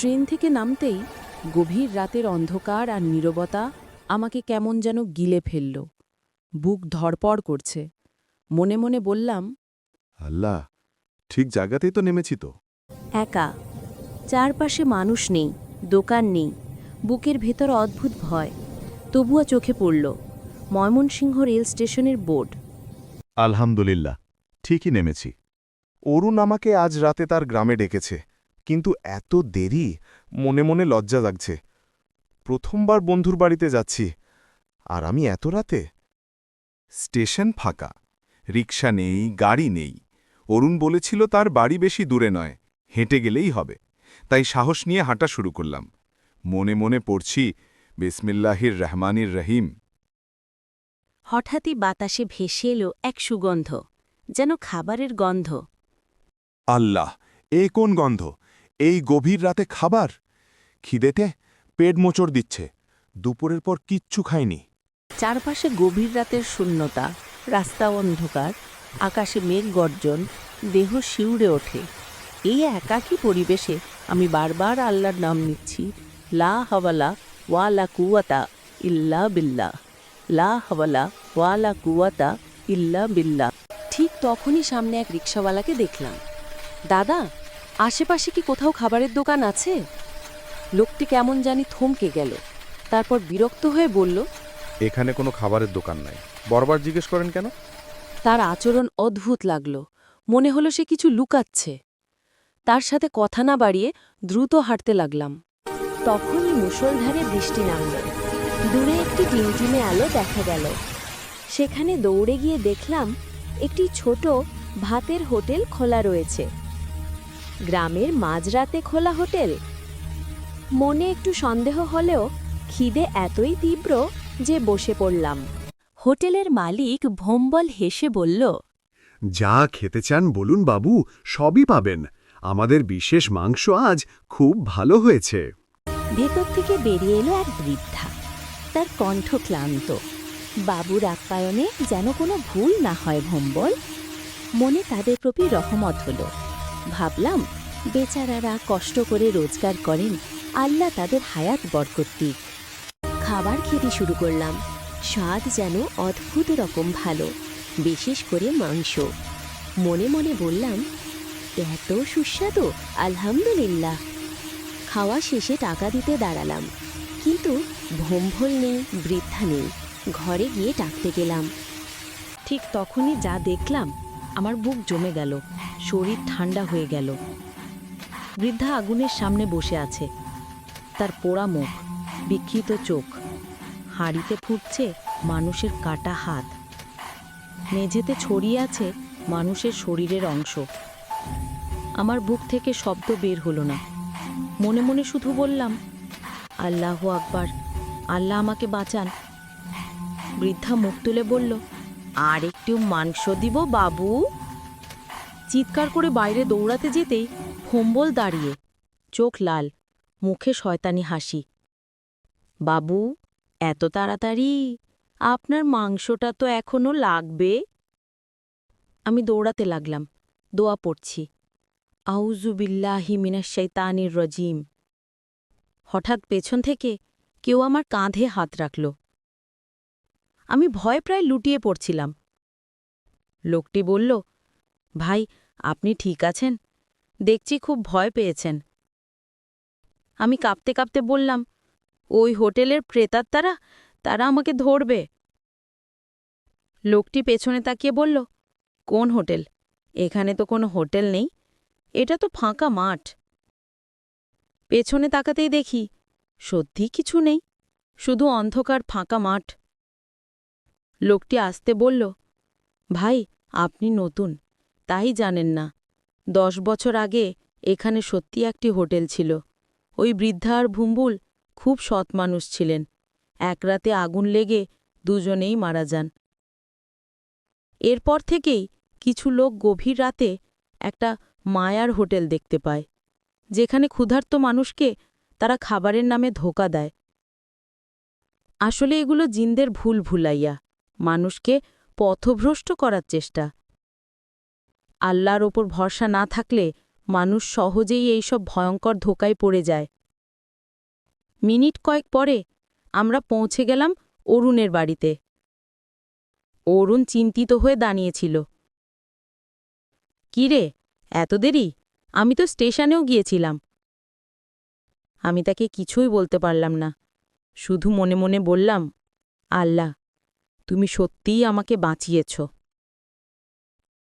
Train থেকে নামতেই গভীর রাতের অন্ধকার আর নীরবতা আমাকে কেমন যেন গিলে ফেলল। বুক ধড়পড় করছে। মনে মনে বললাম আল্লাহ ঠিক জায়গাতেই তো নেমেছি তো। একা। চারপাশে মানুষ নেই দোকান নেই বুকের ভেতর অদ্ভুত ভয়। তবুও চোখে পড়ল ময়মনসিংহ রেল স্টেশনের বোর্ড। আলহামদুলিল্লাহ ঠিকই নেমেছি। অরুণ আমাকে আজ রাতে তার গ্রামে ডেকেছে। কিন্তু এত দেরি? মনে মনে লজ্জা লাগছে। প্রথমবার বন্ধুর বাড়িতে যাচ্ছি আর আমি এত রাতে? স্টেশন ফাঁকা রিক্সা নেই গাড়ি নেই। অরুণ বলেছিল তার বাড়ি বেশি দূরে নয় হেঁটে গেলেই হবে। তাই সাহস নিয়ে হাঁটা শুরু করলাম। মনে মনে পড়ছি বিসমিল্লাহির রহমানির রহিম। হঠাৎই বাতাসে ভেসে এলো এক সুগন্ধ যেন খাবারের গন্ধ। আল্লাহ এ কোন গন্ধ? এই গভীর রাতে খাবার? খিদেতে পেট মোচড় দিচ্ছে। দুপুরের পর কিচ্ছু খাইনি। চারপাশে গভীর রাতের শূন্যতা, রাস্তা অন্ধকার, আকাশে মেঘ গর্জন, দেহ শিউড়ে ওঠে। এই একাকী পরিবেশে আমি বারবার আল্লাহর নাম নিচ্ছি, লা হাওয়ালা ওয়ালা কুয়াতা ইল্লা বিল্লা লা হাওয়ালা ওয়ালা কুয়াতা ইল্লা বিল্লা ঠিক তখনই সামনে এক রিক্সাওয়ালাকে দেখলাম। দাদা আশেপাশে কি কোথাও খাবারের দোকান আছে? লোকটি কেমন জানি থমকে গেল তারপর বিরক্ত হয়ে বলল এখানে কোনো খাবারের দোকান নাই। বরবার জিজ্ঞেস করেন কেন? তার আচরণ অদ্ভুত লাগল মনে হলো সে কিছু লুকাচ্ছে। তার সাথে কথা না বাড়িয়ে দ্রুত হাঁটতে লাগলাম। তখনই মুষলধারে বৃষ্টি নামল। দূরে একটি টিমটিমে আলো দেখা গেল। সেখানে দৌড়ে গিয়ে দেখলাম একটি ছোট ভাতের হোটেল খোলা রয়েছে। গ্রামের মাঝরাতে খোলা হোটেল। মনে একটু সন্দেহ হলেও খিদে এতই তীব্র যে বসে পড়লাম। হোটেলের মালিক ভোম্বল হেসে বলল যা খেতে চান বলুন বাবু সবই পাবেন। আমাদের বিশেষ মাংস আজ খুব ভালো হয়েছে। ভেতর থেকে বেরিয়ে এলো এক বৃদ্ধা। তার কণ্ঠ ক্লান্ত। বাবুর আপ্যায়নে যেন কোনো ভুল না হয় ভোম্বল। মনে তাদের প্রতি রহমত হলো। ভাবলাম, বেচারারা কষ্ট করে রোজগার করেন, আল্লাহ তাদের হায়াত বরকত দিক। খাবার খেতে শুরু করলাম। স্বাদ যেন অদ্ভুত রকম ভালো, বিশেষ করে মাংস। মনে মনে বললাম, এত সুস্বাদু, আলহামদুলিল্লাহ। খাওয়া শেষে টাকা দিতে দাঁড়ালাম। কিন্তু ভোম্ভল নেই, বৃদ্ধা নেই, ঘরে গিয়ে ডাকতে গেলাম। ঠিক তখনই যা দেখলাম আমার বুক জমে গেল, শরীর ঠান্ডা হয়ে গেল। বৃদ্ধা আগুনের সামনে বসে আছে। তার পোড়া মুখ বিক্ষিত চোখ, হাঁড়িতে ফুটছে মানুষের কাটা হাত। মেঝেতে ছড়িয়ে আছে মানুষের শরীরের অংশ। আমার বুক থেকে শব্দ বের হলো না। মনে মনে শুধু বললাম, আল্লাহ আকবার, আল্লাহ আমাকে বাঁচান। বৃদ্ধা মুখ তুলে বলল আর একটু মাংস দিব, বাবু। চিৎকার করে বাইরে দৌড়াতে যেতেই ফম্বল দাঁড়িয়ে, চোখ লাল, মুখে শয়তানি হাসি। বাবু, এত তাড়াতাড়ি? আপনার মাংসটা তো এখনও লাগবে? আমি দৌড়াতে লাগলাম, দোয়া পড়ছি। আউজুবিল্লাহি মিনাশাইতানির রজিম। হঠাৎ পেছন থেকে কেউ আমার কাঁধে হাত রাখল। আমি ভয় প্রায় লুটিয়ে পড়ছিলাম। লোকটি বলল, ভাই, আপনি ঠিক আছেন? দেখছি খুব ভয় পেয়েছেন। আমি কাঁপতে কাঁপতে বললাম, ওই হোটেলের প্রেতার প্রেতাত্মারা তারা আমাকে ধরবে। লোকটি পেছনে তাকিয়ে বলল, কোন হোটেল? এখানে তো কোনো হোটেল নেই। এটা তো ফাঁকা মাঠ। পেছনে তাকাতেই দেখি, সত্যি কিছু নেই। শুধু অন্ধকার ফাঁকা মাঠ। লোকটি আসতে বলল, ভাই, আপনি নতুন, তাই জানেন না। দশ বছর আগে এখানে সত্যি একটি হোটেল ছিল। ওই বৃদ্ধা আর ভুম্বুল খুব সৎ মানুষ ছিলেন। এক রাতে আগুন লেগে দুজনেই মারা যান। এরপর থেকেই কিছু লোক গভীর রাতে একটা মায়ার হোটেল দেখতে পায়, যেখানে ক্ষুধার্ত মানুষকে তারা খাবারের নামে ধোকা দেয়। আসলে এগুলো জিনদের ভুল ভুলাইয়া। মানুষকে পথভ্রষ্ট করার চেষ্টা। আল্লাহর ওপর ভরসা না থাকলে মানুষ সহজেই এইসব ভয়ঙ্কর ধোকায় পড়ে যায়। মিনিট কয়েক পরে আমরা পৌঁছে গেলাম অরুণের বাড়িতে। অরুণ চিন্তিত হয়ে দাঁড়িয়েছিল। কি রে, এত দেরি? আমি তো স্টেশনেও গিয়েছিলাম। আমি তাকে কিছুই বলতে পারলাম না। শুধু মনে মনে বললাম, আল্লাহ তুমি সত্যিই আমাকে বাঁচিয়েছ।